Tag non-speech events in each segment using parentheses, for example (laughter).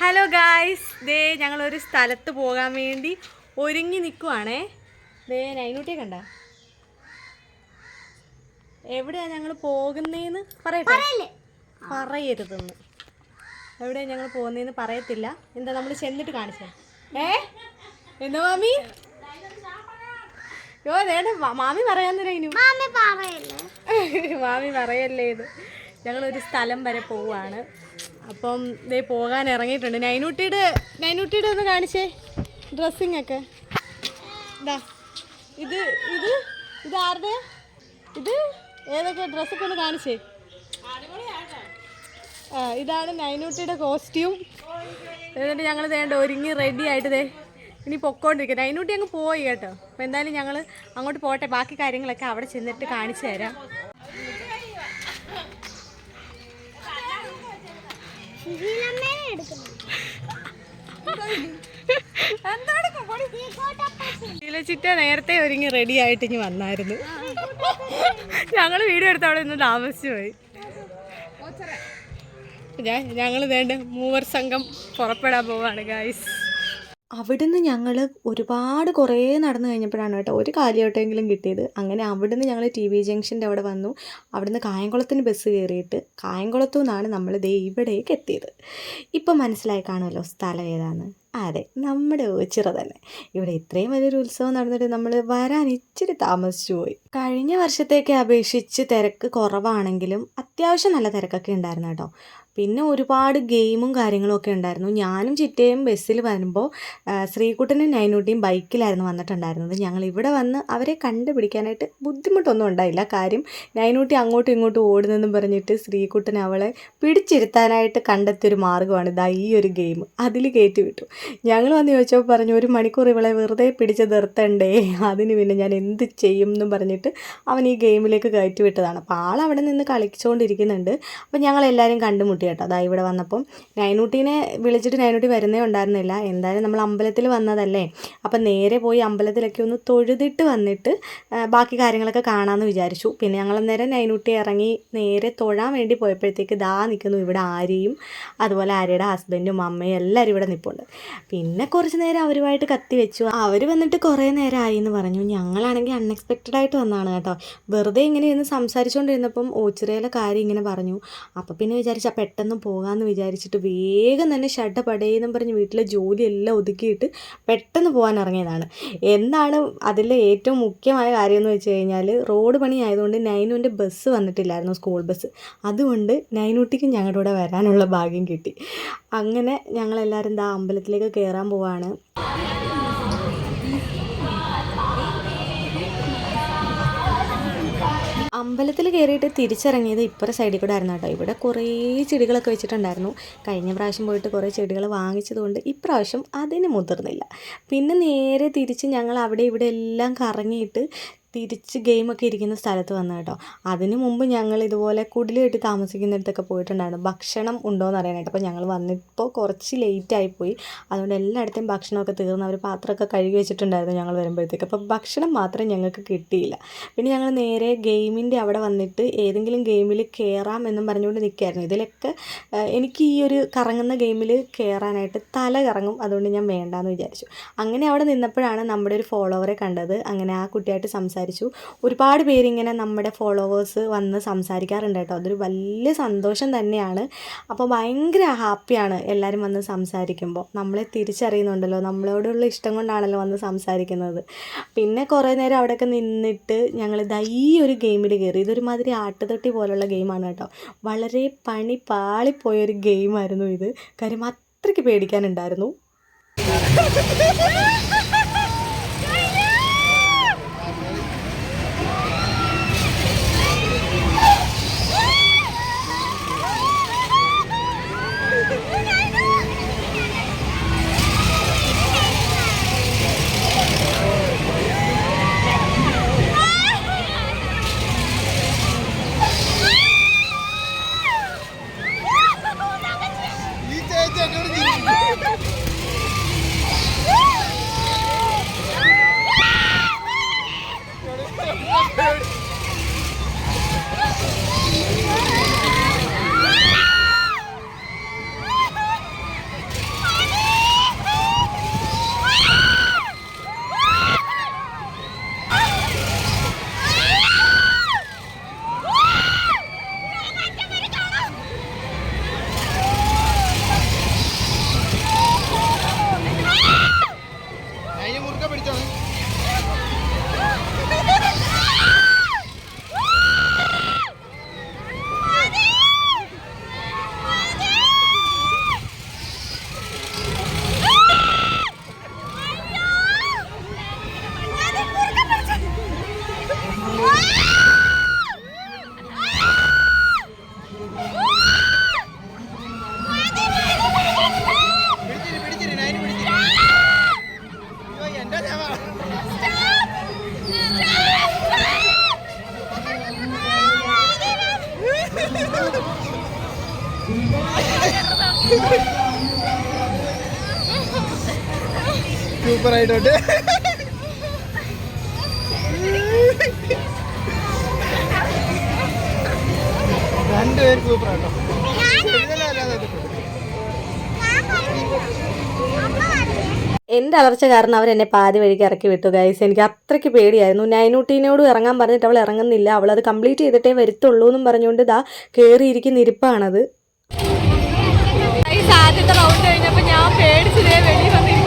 Hello guys ദേ ഞങ്ങളൊരു സ്ഥലത്ത് പോകാൻ വേണ്ടി ഒരുങ്ങി നിൽക്കുവാണേ ദേ നൈനൂട്ടിയെ കണ്ട. എവിടെയാ ഞങ്ങൾ പോകുന്നേന്ന്? പറയട്ടെ. പറയരുതെന്ന്. എവിടെയാ ഞങ്ങൾ പോകുന്നതെന്ന് പറയത്തില്ല. എന്താ നമ്മൾ ചെന്നിട്ട് കാണിച്ചേ. ഏ? എന്താ മാമി? യോ നേടെ മാമി പറയല്ലേ മാമി പറയല്ലേ. ഇത് ഞങ്ങളൊരു സ്ഥലം വരെ പോവാണ്. അപ്പം ദേ പോകാൻ ഇറങ്ങിയിട്ടുണ്ട്. നൈനൂട്ടിയുടെ നൈനൂട്ടിയുടെ ഒന്ന് കാണിച്ചേ. ഡ്രസ്സിങ് ഒക്കെ. ഇതാ ഇത് ഇത് ഇത് ആരുടെ? ഇത് ഏതൊക്കെ ഡ്രസ്സൊക്കെ ഒന്ന് കാണിച്ചേ. ആ ഇതാണ് നൈനൂട്ടിയുടെ കോസ്റ്റ്യൂം. എന്നിട്ട് ഞങ്ങൾ വേണ്ട ഒരുങ്ങി റെഡി ആയിട്ട് ദേ ഇനി പൊക്കോണ്ടിരിക്കുക നൈനൂട്ടി അങ്ങ് പോയി കേട്ടോ. അപ്പോൾ എന്തായാലും ഞങ്ങൾ അങ്ങോട്ട് പോട്ടെ. ബാക്കി കാര്യങ്ങളൊക്കെ അവിടെ ചെന്നിട്ട് കാണിച്ചു തരാം. ശീലച്ചിറ്റ നേരത്തെ ഒരുങ്ങി റെഡി ആയിട്ട് ഇനി വന്നായിരുന്നു. ഞങ്ങൾ വീഡിയോ എടുത്ത് അവിടെ നിന്ന് താമസിച്ചു പോയി. ഞാൻ ഞങ്ങൾ വേണ്ട മൂവർ സംഘം പുറപ്പെടാൻ പോവാണ് ഗായ്സ് അവിടുന്ന് ഞങ്ങൾ ഒരുപാട് കുറേ നടന്നു കഴിഞ്ഞപ്പോഴാണ് കേട്ടോ ഒരു കാലിയോട്ടെങ്കിലും കിട്ടിയത്. അങ്ങനെ അവിടുന്ന് ഞങ്ങൾ ടി വി ജംഗ്ഷന്റെ അവിടെ വന്നു. അവിടുന്ന് കായംകുളത്തിന് ബസ് കയറിയിട്ട് കായംകുളത്തു നിന്നാണ് നമ്മൾ ദേ ഇവിടേക്ക് എത്തിയത്. ഇപ്പം മനസ്സിലായി കാണുമല്ലോ സ്ഥലം ഏതാണ് അതെ നമ്മുടെ ഓച്ചിറ തന്നെ. ഇവിടെ ഇത്രയും വലിയൊരു ഉത്സവം നടന്നിട്ട് നമ്മൾ വരാൻ ഇച്ചിരി താമസിച്ചു പോയി. കഴിഞ്ഞ വർഷത്തേക്ക് അപേക്ഷിച്ച് തിരക്ക് കുറവാണെങ്കിലും അത്യാവശ്യം നല്ല തിരക്കൊക്കെ ഉണ്ടായിരുന്നു കേട്ടോ. പിന്നെ ഒരുപാട് ഗെയിമും കാര്യങ്ങളും ഒക്കെ ഉണ്ടായിരുന്നു. ഞാനും ചിറ്റയും ബസ്സിൽ വരുമ്പോൾ ശ്രീകുട്ടനും നൈനൂട്ടിയും ബൈക്കിലായിരുന്നു വന്നിട്ടുണ്ടായിരുന്നത്. ഞങ്ങൾ ഇവിടെ വന്ന് അവരെ കണ്ടുപിടിക്കാനായിട്ട് ബുദ്ധിമുട്ടൊന്നും ഉണ്ടായില്ല. കാര്യം നൈനൂട്ടി അങ്ങോട്ടും ഇങ്ങോട്ടും ഓടുന്നെന്നും പറഞ്ഞിട്ട് ശ്രീകുട്ടൻ അവളെ പിടിച്ചിരുത്താനായിട്ട് കണ്ടെത്തിയൊരു മാർഗമാണ് ഇതാ ഈ ഒരു ഗെയിം. അതിൽ കയറ്റി വിട്ടു. ഞങ്ങൾ വന്ന് ചോദിച്ചപ്പോൾ പറഞ്ഞു ഒരു മണിക്കൂർ ഇവളെ വെറുതെ പിടിച്ച് നിർത്തണ്ടേ? അതിന് പിന്നെ ഞാൻ എന്ത് ചെയ്യും? എന്നും പറഞ്ഞിട്ട് അവൻ ഈ ഗെയിമിലേക്ക് കയറ്റി വിട്ടതാണ്. അപ്പോൾ ആൾ അവിടെ നിന്ന് കളിച്ചുകൊണ്ടിരിക്കുന്നുണ്ട്. അപ്പോൾ ഞങ്ങൾ കണ്ടുമുട്ടി. കേട്ടോ. അതാ ഇവിടെ വന്നപ്പം നൈനൂട്ടീനെ വിളിച്ചിട്ട് നൈനൂട്ടി വരുന്നേ ഉണ്ടായിരുന്നില്ല. എന്തായാലും നമ്മൾ അമ്പലത്തിൽ വന്നതല്ലേ. അപ്പം നേരെ പോയി അമ്പലത്തിലൊക്കെ ഒന്ന് തൊഴുതിട്ട് വന്നിട്ട് ബാക്കി കാര്യങ്ങളൊക്കെ കാണാമെന്ന് വിചാരിച്ചു. പിന്നെ ഞങ്ങൾ നേരെ നൈനൂട്ടി ഇറങ്ങി നേരെ തൊഴാൻ വേണ്ടി പോയപ്പോഴത്തേക്ക് ദാ നിൽക്കുന്നു ഇവിടെ ആര്യയും അതുപോലെ ആര്യയുടെ ഹസ്ബൻഡും അമ്മയും എല്ലാവരും ഇവിടെ നിൽപ്പുണ്ട് പിന്നെ കുറച്ച് നേരം അവരുമായിട്ട് കത്തി വെച്ചു. അവർ വന്നിട്ട് കുറേ നേരമായി എന്ന് പറഞ്ഞു. ഞങ്ങളാണെങ്കിൽ അൺഎക്സ്പെക്റ്റഡ് ആയിട്ട് വന്നതാണ് കേട്ടോ. വെറുതെ ഇങ്ങനെ ഇരുന്ന് സംസാരിച്ചുകൊണ്ടിരുന്നപ്പം ഓച്ചിറയിലെ കാര്യം ഇങ്ങനെ പറഞ്ഞു. അപ്പോൾ പിന്നെ വിചാരിച്ച പെട്ടെന്ന് പോകാമെന്ന് വിചാരിച്ചിട്ട് വേഗം തന്നെ ഷട്ട പടയെന്നും പറഞ്ഞ് വീട്ടിലെ ജോലിയെല്ലാം ഒതുക്കിയിട്ട് പെട്ടെന്ന് പോകാൻ ഇറങ്ങിയതാണ്. എന്താണ് അതിലെ ഏറ്റവും മുഖ്യമായ കാര്യം എന്ന് വെച്ച് കഴിഞ്ഞാൽ റോഡ് പണി ആയതുകൊണ്ട് നൈനുവിന്റെ ബസ് വന്നിട്ടില്ലായിരുന്നു സ്കൂൾ ബസ്. അതുകൊണ്ട് നൈനൂട്ടിക്ക് ഞങ്ങളുടെ കൂടെ വരാനുള്ള ഭാഗ്യം കിട്ടി. അങ്ങനെ ഞങ്ങളെല്ലാവരും ദാ അമ്പലത്തിലേക്ക് കയറാൻ പോവാണ്. അമ്പലത്തിൽ കയറിയിട്ട് തിരിച്ചിറങ്ങിയത് ഇപ്പുറ സൈഡിൽ കൂടെ ആയിരുന്നു കേട്ടോ. ഇവിടെ കുറേ ചെടികളൊക്കെ വെച്ചിട്ടുണ്ടായിരുന്നു. കഴിഞ്ഞ പ്രാവശ്യം പോയിട്ട് കുറേ ചെടികൾ വാങ്ങിച്ചതുകൊണ്ട് ഇപ്രാവശ്യം അതിന് മുതിർന്നില്ല. പിന്നെ നേരെ തിരിച്ച് ഞങ്ങൾ അവിടെ ഇവിടെ എല്ലാം കറങ്ങിയിട്ട് തിരിച്ച് ഗെയിമൊക്കെ ഇരിക്കുന്ന സ്ഥലത്ത് വന്നു കേട്ടോ. അതിന് മുമ്പ് ഞങ്ങൾ ഇതുപോലെ കുടിൽ താമസിക്കുന്നിടത്തൊക്കെ പോയിട്ടുണ്ടായിരുന്നു. ഭക്ഷണം ഉണ്ടോയെന്ന് അറിയാനായിട്ട്. അപ്പോൾ ഞങ്ങൾ വന്നിപ്പോൾ കുറച്ച് ലേറ്റ് ആയിപ്പോയി അതുകൊണ്ട് എല്ലായിടത്തും ഭക്ഷണമൊക്കെ തീർന്ന് അവർ പാത്രമൊക്കെ കഴുകി വെച്ചിട്ടുണ്ടായിരുന്നു ഞങ്ങൾ വരുമ്പോഴത്തേക്ക്. അപ്പോൾ ഭക്ഷണം മാത്രം ഞങ്ങൾക്ക് കിട്ടിയില്ല. പിന്നെ ഞങ്ങൾ നേരെ ഗെയിമിന്റെ അവിടെ വന്നിട്ട് ഏതെങ്കിലും ഗെയിമിൽ കയറാം എന്നും പറഞ്ഞുകൊണ്ട് നിൽക്കുകയായിരുന്നു ഇതിലൊക്കെ എനിക്ക് ഈ ഒരു കറങ്ങുന്ന ഗെയിമിൽ കയറാനായിട്ട് തല കറങ്ങും. അതുകൊണ്ട് ഞാൻ വേണ്ടാന്ന് വിചാരിച്ചു. അങ്ങനെ അവിടെ നിന്നപ്പോഴാണ് നമ്മുടെ ഒരു ഫോളോവറെ കണ്ടത്. അങ്ങനെ ആ കുട്ടിയായിട്ട് സംസാരിച്ചു ഒരുപാട് പേരിങ്ങനെ നമ്മുടെ ഫോളോവേഴ്സ് വന്ന് സംസാരിക്കാറുണ്ട് കേട്ടോ. അതൊരു വലിയ സന്തോഷം തന്നെയാണ്. അപ്പോൾ ഭയങ്കര ഹാപ്പിയാണ് എല്ലാവരും വന്ന് സംസാരിക്കുമ്പോൾ നമ്മളെ തിരിച്ചറിയുന്നുണ്ടല്ലോ. നമ്മളോടുള്ള ഇഷ്ടം കൊണ്ടാണല്ലോ വന്ന് സംസാരിക്കുന്നത്. പിന്നെ കുറേ നേരം അവിടെയൊക്കെ നിന്നിട്ട് ഞങ്ങൾ ദൈ ഒരു ഗെയിമിൽ കയറി. ഇതൊരു മാതിരി ആട്ടുതൊട്ടി പോലുള്ള ഗെയിമാണ് കേട്ടോ. വളരെ പണി പാളിപ്പോയൊരു ഗെയിമായിരുന്നു ഇത്. കാര്യം അത്രയ്ക്ക് പേടിക്കാനുണ്ടായിരുന്നു. (laughs) സൂപ്പർ ആയിട്ടോട്ടെ രണ്ടുപേരും സൂപ്പർ ആട്ടോ എന്റെ എന്റെ അലർച്ച കാരണം അവരെന്നെ പാതി വഴിക്ക് ഇറക്കി വിട്ടു ഗൈസ് എനിക്ക് അത്രയ്ക്ക് പേടിയായിരുന്നു. നൈനൂട്ടീനോട് ഇറങ്ങാൻ പറഞ്ഞിട്ട് അവൾ ഇറങ്ങുന്നില്ല. അവൾ അത് കംപ്ലീറ്റ് ചെയ്തിട്ടേ വരുത്തുള്ളൂ എന്നും പറഞ്ഞുകൊണ്ട് ഇതാ കയറിയിരിക്കുന്ന ഇരിപ്പാണത്. ആദ്യത്തെ റൗണ്ട് കഴിഞ്ഞപ്പോൾ ഞാൻ പേടിച്ചില്ലേ വെളിയിൽ വന്നിരിക്കുകയാണ്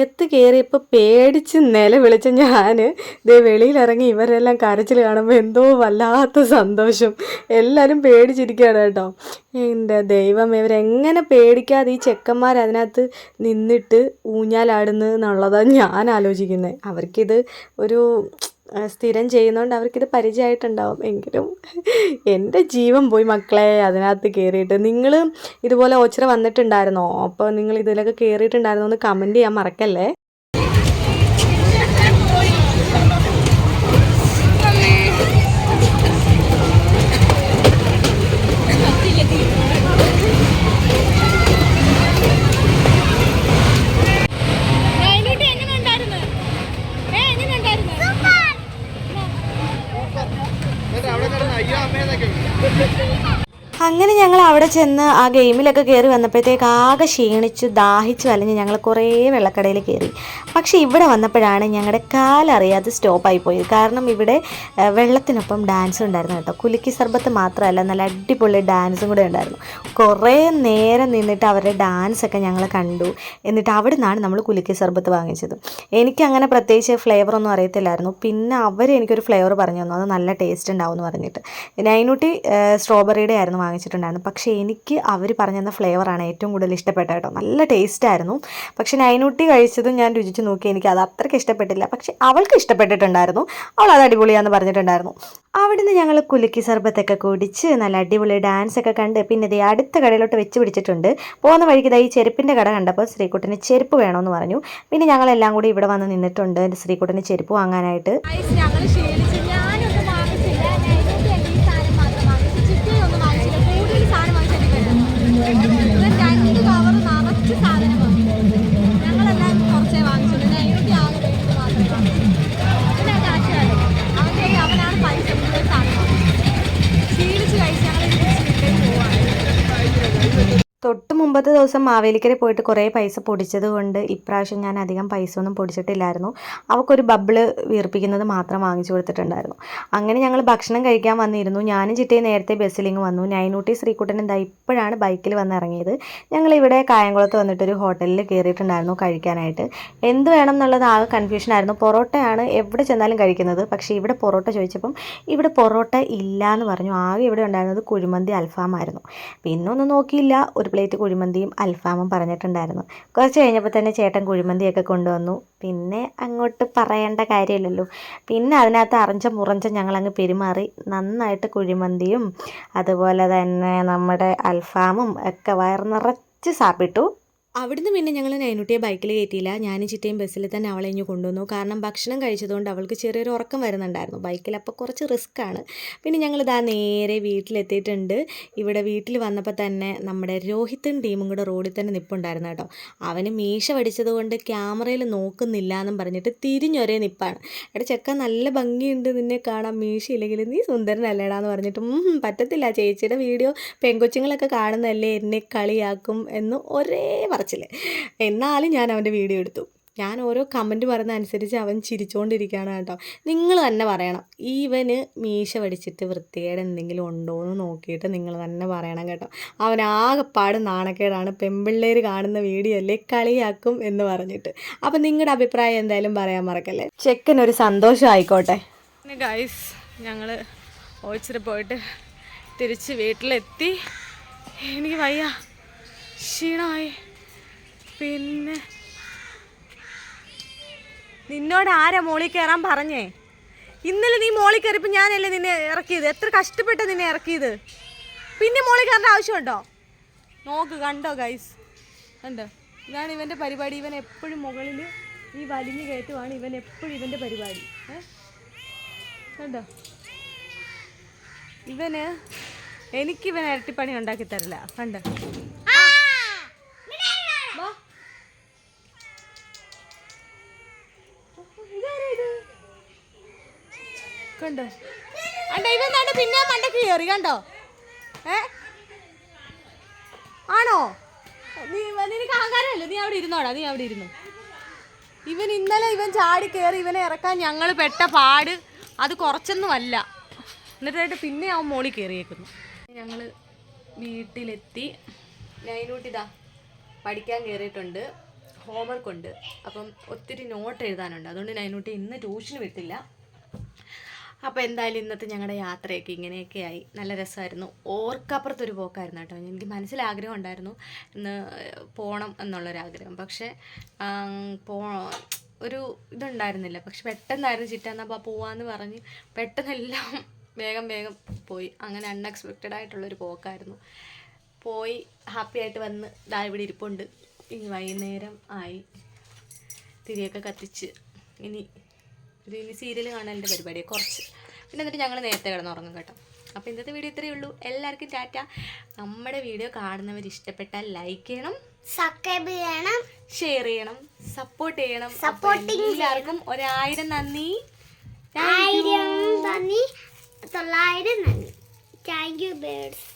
അകത്ത് കയറിയപ്പോൾ പേടിച്ച് നില വിളിച്ച ഞാൻ ദേ വെളിയിലിറങ്ങി ഇവരെല്ലാം കരച്ചിൽ കാണുമ്പോൾ എന്തോ വല്ലാത്ത സന്തോഷം. എല്ലാവരും പേടിച്ചിരിക്കുകയാണ് കേട്ടോ. എന്റെ ദൈവം ഇവരെങ്ങനെ പേടിക്കാതെ ഈ ചെക്കന്മാർ അതിനകത്ത് നിന്നിട്ട് ഊഞ്ഞാലാടുന്നു എന്നുള്ളതാണ് ഞാൻ ആലോചിക്കുന്നത് അവർക്കിത് ഒരു സ്ഥിരം ചെയ്യുന്നതുകൊണ്ട് അവർക്കിത് പരിചയമായിട്ടുണ്ടാവും എങ്കിലും എന്റെ ജീവൻ പോയി മക്കളെ അതിനകത്ത് കയറിയിട്ട് നിങ്ങൾ ഇതുപോലെ ഓച്ചിറ വന്നിട്ടുണ്ടായിരുന്നോ? അപ്പോൾ നിങ്ങൾ ഇതിലൊക്കെ കയറിയിട്ടുണ്ടായിരുന്നോ എന്ന് കമന്റ് ചെയ്യാൻ മറക്കല്ലേ? Thank (laughs) you. അങ്ങനെ ഞങ്ങൾ അവിടെ ചെന്ന് ആ ഗെയിമിലൊക്കെ കയറി വന്നപ്പോഴത്തേക്ക് ആകെ ക്ഷീണിച്ചു ദാഹിച്ചു അലഞ്ഞ് ഞങ്ങൾ കുറേ വെള്ളക്കടയിൽ കയറി പക്ഷേ ഇവിടെ വന്നപ്പോഴാണ് ഞങ്ങളുടെ കാലറിയാതെ സ്റ്റോപ്പായി പോയത്. കാരണം ഇവിടെ വെള്ളത്തിനൊപ്പം ഡാൻസ് ഉണ്ടായിരുന്നു കേട്ടോ. കുലുക്കി സർബത്ത് മാത്രമല്ല നല്ല അടിപൊളി ഡാൻസും കൂടെ ഉണ്ടായിരുന്നു. കുറേ നേരം നിന്നിട്ട് അവരുടെ ഡാൻസൊക്കെ ഞങ്ങൾ കണ്ടു. എന്നിട്ട് അവിടെ നിന്നാണ് നമ്മൾ കുലുക്കി സർബത്ത് വാങ്ങിച്ചത്. എനിക്കങ്ങനെ പ്രത്യേകിച്ച് ഫ്ലേവർ ഒന്നും അറിയത്തില്ലായിരുന്നു. പിന്നെ അവർ എനിക്കൊരു ഫ്ലേവർ പറഞ്ഞു തന്നു. അത് നല്ല ടേസ്റ്റ് ഉണ്ടാവും എന്ന് പറഞ്ഞിട്ട്. നൈനൂട്ടി സ്ട്രോബെറിയുടെ ആയിരുന്നു വാങ്ങിച്ചിട്ടുണ്ടായിരുന്നു. പക്ഷേ എനിക്ക് അവർ പറഞ്ഞു ഫ്ലേവറാണ് ഏറ്റവും കൂടുതൽ ഇഷ്ടപ്പെട്ട കേട്ടോ. നല്ല ടേസ്റ്റ് ആയിരുന്നു. പക്ഷേ നൈനൂട്ടി കഴിച്ചതും ഞാൻ രുചിച്ച് നോക്കി. എനിക്ക് അത് അത്രയ്ക്ക് ഇഷ്ടപ്പെട്ടില്ല. പക്ഷേ അവൾക്ക് ഇഷ്ടപ്പെട്ടിട്ടുണ്ടായിരുന്നു. അവൾ അത് അടിപൊളിയാന്ന് പറഞ്ഞിട്ടുണ്ടായിരുന്നു. അവിടുന്ന് ഞങ്ങൾ കുലുക്കി സർബത്തൊക്കെ കുടിച്ച് നല്ല അടിപൊളി ഡാൻസ് ഒക്കെ കണ്ട് പിന്നെ ഇത് അടുത്ത കടയിലോട്ട് വെച്ച് പിടിച്ചിട്ടുണ്ട്. പോകുന്ന വഴിക്ക് ഈ ചെരുപ്പിന്റെ കട കണ്ടപ്പോൾ ശ്രീകുട്ടന് ചെരുപ്പ് വേണമെന്ന് പറഞ്ഞു. പിന്നെ ഞങ്ങളെല്ലാം കൂടി ഇവിടെ വന്ന് നിന്നിട്ടുണ്ട് ശ്രീകുട്ടന് ചെരുപ്പ് വാങ്ങാനായിട്ട്. ഞങ്ങൾ തൊട്ട് മുമ്പത്തെ ദിവസം മാവേലിക്കര പോയിട്ട് കുറേ പൈസ പൊടിച്ചത് കൊണ്ട് ഇപ്രാവശ്യം ഞാൻ അധികം പൈസ ഒന്നും പൊടിച്ചിട്ടില്ലായിരുന്നു. അവൾക്കൊരു ബബിൾ വീർപ്പിക്കുന്നത് മാത്രം വാങ്ങിച്ചു കൊടുത്തിട്ടുണ്ടായിരുന്നു. അങ്ങനെ ഞങ്ങൾ ഭക്ഷണം കഴിക്കാൻ വന്നിരുന്നു. ഞാനും ചിട്ടയും നേരത്തെ ബസ്സിലിങ് വന്നു. നൈനൂട്ടി ശ്രീകുട്ടൻ എന്താ ഇപ്പോഴാണ് ബൈക്കിൽ വന്ന് ഇറങ്ങിയത്. ഞങ്ങളിവിടെ കായംകുളത്ത് വന്നിട്ടൊരു ഹോട്ടലിൽ കയറിയിട്ടുണ്ടായിരുന്നു കഴിക്കാനായിട്ട്. എന്ത് വേണം എന്നുള്ളത് ആകെ കൺഫ്യൂഷനായിരുന്നു പൊറോട്ടയാണ് എവിടെ ചെന്നാലും കഴിക്കുന്നത്. പക്ഷേ ഇവിടെ പൊറോട്ട ചോദിച്ചപ്പം ഇവിടെ പൊറോട്ട ഇല്ല എന്ന് പറഞ്ഞു. ആകെ ഇവിടെ ഉണ്ടായിരുന്നത് കുഴിമന്തി അൽഫാമായിരുന്നു. പിന്നെ ഒന്നും നോക്കിയില്ല. ഒരു പ്ലേറ്റ് കുഴിമന്തിയും അൽഫാമും പറഞ്ഞിട്ടുണ്ടായിരുന്നു. കുറച്ച് കഴിഞ്ഞപ്പോൾ തന്നെ ചേട്ടൻ കുഴിമന്തിയൊക്കെ കൊണ്ടുവന്നു. പിന്നെ അങ്ങോട്ട് പറയേണ്ട കാര്യമില്ലല്ലോ. പിന്നെ അതിനകത്ത് അറഞ്ച മുറഞ്ച ഞങ്ങളങ്ങ് പെരുമാറി. നന്നായിട്ട് കുഴിമന്തിയും അതുപോലെ തന്നെ നമ്മുടെ അൽഫാമും ഒക്കെ വയർ നിറച്ച് സാപ്പിട്ടു. അവിടുന്ന് പിന്നെ ഞങ്ങൾ നൈനുട്ടിയെ ബൈക്കിൽ കയറ്റിയില്ല ഞാനും ചിറ്റയും ബസ്സിൽ തന്നെ അവളെ ഇഞ്ഞു കൊണ്ടുവന്നു. കാരണം ഭക്ഷണം കഴിച്ചതുകൊണ്ട് അവൾക്ക് ചെറിയൊരു ഉറക്കം വരുന്നുണ്ടായിരുന്നു. ബൈക്കിൽ അപ്പോൾ കുറച്ച് റിസ്ക് ആണ് പിന്നെ ഞങ്ങൾ ഇതാ നേരെ വീട്ടിലെത്തിയിട്ടുണ്ട്. ഇവിടെ വീട്ടിൽ വന്നപ്പോൾ തന്നെ നമ്മുടെ രോഹിത്തും ടീമും കൂടെ റോഡിൽ തന്നെ നിൽപ്പുണ്ടായിരുന്നു കേട്ടോ. അവന് മീശ പഠിച്ചതുകൊണ്ട് ക്യാമറയിൽ നോക്കുന്നില്ല എന്നും പറഞ്ഞിട്ട് തിരിഞ്ഞൊരേ നിപ്പാണ്. എടാ ചെക്ക നല്ല ഭംഗിയുണ്ട് നിന്നെ കാണാം മീശ ഇല്ലെങ്കിൽ നീ സുന്ദരനല്ലേടാന്ന് പറഞ്ഞിട്ട് "ഉം, പറ്റത്തില്ല ചേച്ചിയുടെ വീഡിയോ. പെങ്കൊച്ചുങ്ങളൊക്കെ കാണുന്നതല്ലേ എന്നെ കളിയാക്കും എന്ന് ഒരേ പറച്ചിൽ എന്നാലും ഞാൻ അവന്റെ വീഡിയോ എടുത്തു. ഞാൻ ഓരോ കമന്റ് പറയുന്ന അനുസരിച്ച് അവൻ ചിരിച്ചുകൊണ്ടിരിക്കുകയാണ് കേട്ടോ. നിങ്ങൾ തന്നെ പറയണം. ഈവന് മീശ പഠിച്ചിട്ട് വൃത്തികേട് എന്തെങ്കിലും ഉണ്ടോ എന്ന് നോക്കിയിട്ട് നിങ്ങൾ തന്നെ പറയണം കേട്ടോ. അവൻ ആകെപ്പാട് നാണക്കേടാണ്. പെമ്പിള്ളേർ കാണുന്ന വീഡിയോ അല്ലേ കളിയാക്കും എന്ന് പറഞ്ഞിട്ട്. അപ്പം നിങ്ങളുടെ അഭിപ്രായം എന്തായാലും പറയാൻ മറക്കല്ലേ? ചെക്കനൊരു സന്തോഷം ആയിക്കോട്ടെ. ഗൈസ് ഞങ്ങൾ ഓച്ചിരി പോയിട്ട് തിരിച്ച് വീട്ടിലെത്തി. എനിക്ക് വയ്യ. ക്ഷീണമായി. പിന്നെ. നിന്നോട് ആരാ മോളി കയറാൻ പറഞ്ഞേ? ഇന്നലെ നീ മോളി കയറിയപ്പോൾ ഞാനല്ലേ നിന്നെ ഇറക്കിയത്? എത്ര കഷ്ടപ്പെട്ട നിന്നെ ഇറക്കിയത്? പിന്നെ മോളിൽ കയറേണ്ട ആവശ്യമുണ്ടോ? നോക്ക് കണ്ടോ ഗൈസ് കണ്ടോ? ഇതാണ് ഇവന്റെ പരിപാടി. ഇവൻ എപ്പോഴും മുകളിൽ ഈ വലിഞ്ഞു കയറ്റുവാണ്. ഇവൻ എപ്പോഴും ഇവന്റെ പരിപാടി. കണ്ടോ? ഇവന് എനിക്കിവൻ ഇരട്ടിപ്പണി ഉണ്ടാക്കി തരില്ല. കണ്ടോ വാ. ഇതാരാ ഇത്? കണ്ടോ? അണ്ട ഇവൻ കണ്ടോ പിന്നെ മണ്ടക്ക് കയറി കണ്ടോ? ഏ? ആണോ? നീ നിനക്ക് അഹങ്കാരമല്ലേ നീ അവിടെ ഇരുന്നോടാ നീ അവിടെ ഇരുന്നു. ഇവൻ ഇന്നലെ ഇവൻ ചാടി കയറി ഇവനെ ഇറക്കാൻ ഞങ്ങൾ പെട്ട പാട് അത് കുറച്ചൊന്നും അല്ല എന്നിട്ടായിട്ട് പിന്നെ അവൻ മോളിൽ കയറിയേക്കുന്നു. ഞങ്ങൾ വീട്ടിലെത്തി. നൈനൂട്ടിതാ പഠിക്കാൻ കയറിയിട്ടുണ്ട്. ഹോംവർക്ക് ഉണ്ട്. അപ്പം ഒത്തിരി നോട്ട് എഴുതാനുണ്ട്. അതുകൊണ്ട് നൈനൂട്ടി ഇന്ന് ട്യൂഷന് വിട്ടില്ല. അപ്പോൾ എന്തായാലും ഇന്നത്തെ ഞങ്ങളുടെ യാത്രയൊക്കെ ഇങ്ങനെയൊക്കെ ആയി. നല്ല രസമായിരുന്നു. ഓർക്കപ്പുറത്തൊരു പോക്കായിരുന്നു കേട്ടോ. എനിക്ക് മനസ്സിൽ ആഗ്രഹം ഉണ്ടായിരുന്നു. ഇന്ന് പോകണം എന്നുള്ളൊരാഗ്രഹം. പക്ഷേ പോ ഒരു ഇതുണ്ടായിരുന്നില്ല. പക്ഷെ പെട്ടെന്നായിരുന്നു ചിറ്റാന്നപ്പോൾ പോവാന്ന് പറഞ്ഞ് പെട്ടെന്നെല്ലാം വേഗം വേഗം പോയി. അങ്ങനെ അൺഎക്സ്പെക്റ്റഡ് ആയിട്ടുള്ളൊരു പോക്കായിരുന്നു. പോയി ഹാപ്പി ആയിട്ട് വന്ന് ഇതാ ഇവിടെ ഇരിപ്പുണ്ട്. ഇനി വൈകുന്നേരം ആയി. തിരിയൊക്കെ കത്തിച്ച്. ഇനി ഇത് ഇനി സീരിയൽ കാണാനുള്ള പരിപാടിയെ. കുറച്ച്. പിന്നെ എന്നിട്ട് ഞങ്ങൾ നേരത്തെ കിടന്നുറങ്ങും കേട്ടോ. അപ്പോൾ ഇന്നത്തെ വീഡിയോ ഇത്രയേ ഉള്ളൂ. എല്ലാവർക്കും ടാറ്റ. നമ്മുടെ വീഡിയോ കാണുന്നവർ ഇഷ്ടപ്പെട്ടാൽ ലൈക്ക് ചെയ്യണം സബ്സ്ക്രൈബ് ചെയ്യണം ഷെയർ ചെയ്യണം സപ്പോർട്ട് ചെയ്യണം. സപ്പോർട്ടിങ് എല്ലാവർക്കും ഒരായിരം നന്ദി. ആയിരം നന്ദി. തൊള്ളായിരം നന്ദി. Thank you birds